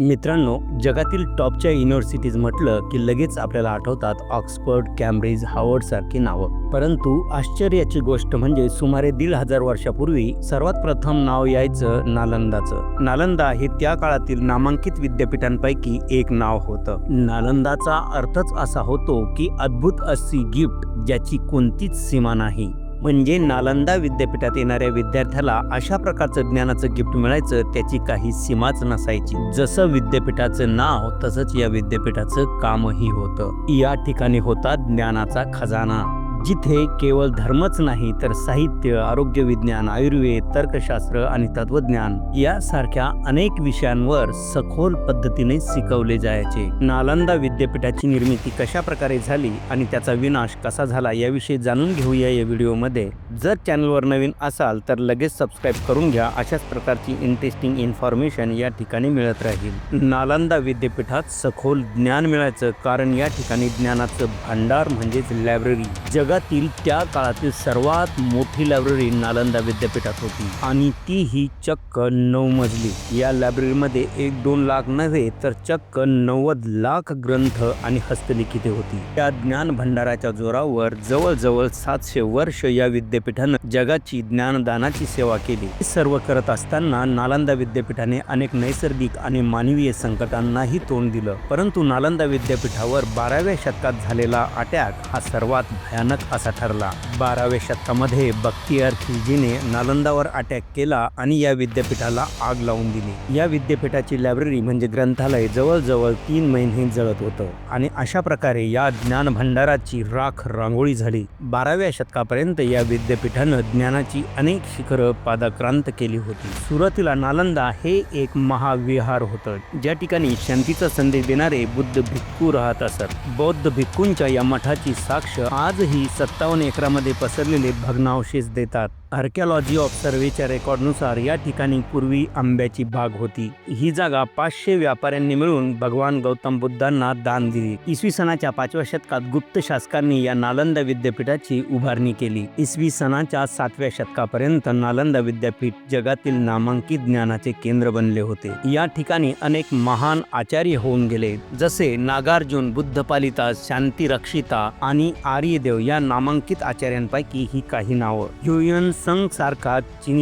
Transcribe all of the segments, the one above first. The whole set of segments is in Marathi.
मित्रांनो जगातील टॉपच्या युनिव्हर्सिटीज म्हटलं की लगेच आपल्याला आठवतात ऑक्सफर्ड कॅम्ब्रिज हावर्ड सारखी नावं. परंतु आश्चर्याची गोष्ट म्हणजे सुमारे दीड हजार वर्षापूर्वी सर्वात प्रथम नाव यायचं नालंदाचं. नालंदा हे त्या काळातील नामांकित विद्यापीठांपैकी एक नाव होतं. नालंदाचा अर्थच असा होतो की अद्भुत अशी गिफ्ट ज्याची कोणतीच सीमा नाही. म्हणजे नालंदा विद्यापीठात येणाऱ्या विद्यार्थ्याला अशा प्रकारचं ज्ञानाचं गिफ्ट मिळायचं त्याची काही सीमाच नसायची. जसं विद्यापीठाचं नाव तसंच या विद्यापीठाचं कामही होतं. या ठिकाणी होता ज्ञानाचा खजाना. जिथे केवळ धर्मच नाही तर साहित्य आरोग्य विज्ञान आयुर्वेद तर्कशास्त्र आणि तत्वज्ञान यासारख्या अनेक विषयांवर सखोल पद्धतीने शिकवले जायचे. नालंदा विद्यापीठाची निर्मिती कशा प्रकारे झाली आणि त्याचा विनाश कसा झाला याविषयी जाणून घेऊया या व्हिडिओमध्ये. जर चॅनलवर नवीन असाल तर लगेच सबस्क्राईब करून घ्या. अशाच प्रकारची इंटरेस्टिंग इन्फॉर्मेशन या ठिकाणी मिळत राहील. नालंदा विद्यापीठात सखोल ज्ञान मिळायचं कारण या ठिकाणी ज्ञानाचं भांडार म्हणजेच लायब्ररी जगातील त्या काळातील सर्वात मोठी लायब्ररी नालंदा विद्यापीठात होती. आणि ती ही चक्क नऊ मजली. या लायब्ररीमध्ये एक दोन लाख नव्हे तर चक्क नव्वद लाख ग्रंथ आणि हस्तलिखिते होती. त्या ज्ञान भंडाराच्या जोरावर जवळजवळ सातशे वर्ष या विद्यापीठानं जगाची ज्ञानदानाची सेवा केली. हे सर्व करत असताना नालंदा विद्यापीठाने अनेक नैसर्गिक आणि मानवीय संकटांनाही तोंड दिलं. परंतु नालंदा विद्यापीठावर बाराव्या शतकात झालेला अटॅक हा सर्वात भयानक असा ठरला. बाराव्या शतकामध्ये बख्तियार खिलजीने नालंदावर अटॅक केला आणि या विद्यापीठाला आग लावून दिली. या विद्यापीठाची लायब्ररी म्हणजे ग्रंथालय जवळजवळ तीन महिने जळत होतं आणि अशा प्रकारे या ज्ञान भंडाराची राख रांगोळी झाली. बाराव्या शतकापर्यंत या विद्यापीठानं ज्ञानाची अनेक शिखरं पादाक्रांत केली होती. सुरुवातीला नालंदा हे एक महाविहार होतं. ज्या ठिकाणी शांतीचा संदेश देणारे बुद्ध भिक्खू राहत असत. बौद्ध भिक्खूंच्या या मठाची साक्ष आजही सत्तावन्न एकरामध्ये पसरलेले भग्नावशेष देतात. आर्किओलॉजी ऑफ सर्वेच्या रेकॉर्डनुसार या ठिकाणी पूर्वी आंब्याची बाग होती. ही जागा पाचशे व्यापाऱ्यांनी मिळून भगवान गौतम बुद्धांना दान दिली. इसवी सणाच्या पाचव्या शतकात गुप्त शासकांनी या नालंदा विद्यापीठाची उभारणी केली. इसवी सणाच्या सातव्या शतकापर्यंत नालंदा विद्यापीठ जगातील नामांकित ज्ञानाचे केंद्र बनले होते. या ठिकाणी अनेक महान आचार्य होऊन गेले जसे नागार्जुन बुद्धपालिता शांती रक्षिता आणि आर्यदेव या नामांकित आचार्यांपैकी ही काही नावं. ह्युयन संघ सारखा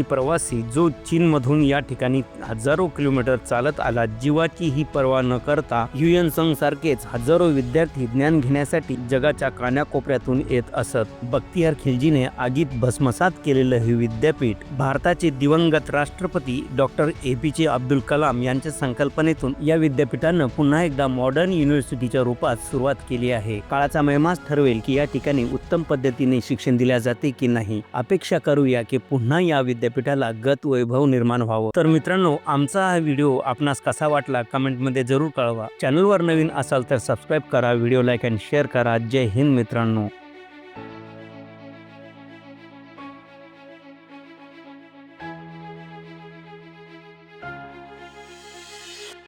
प्रवासी जो चीनमधून या ठिकाणी हजारो किलोमीटर चालत आला जीवाची ही पर्वा न करता युएन संघ सारखेच हजारो विद्यार्थी ज्ञान घेण्यासाठी जगाच्या कानाकोपऱ्यातून येत असत. बख्तियार खिलजीने आगीत भस्मसात केलेलं हे विद्यापीठ भारताचे दिवंगत राष्ट्रपती डॉक्टर ए पी जे अब्दुल कलाम यांच्या संकल्पनेतून या विद्यापीठानं पुन्हा एकदा मॉडर्न युनिव्हर्सिटीच्या रूपात सुरुवात केली आहे. काळाचा महिमाच ठरवेल की या ठिकाणी उत्तम पद्धतीने शिक्षण दिल्या जाते की नाही अपेक्षा करू करूया की पुन्हा या विद्यापीठाला गत वैभव निर्माण व्हावं. तर मित्रांनो आमचा हा व्हिडिओ आपणास कसा वाटला कमेंटमध्ये जरूर कळवा. चॅनलवर नवीन असाल तर सबस्क्राईब करा व्हिडिओ लाईक अँड शेअर करा. जय हिंद मित्रांनो.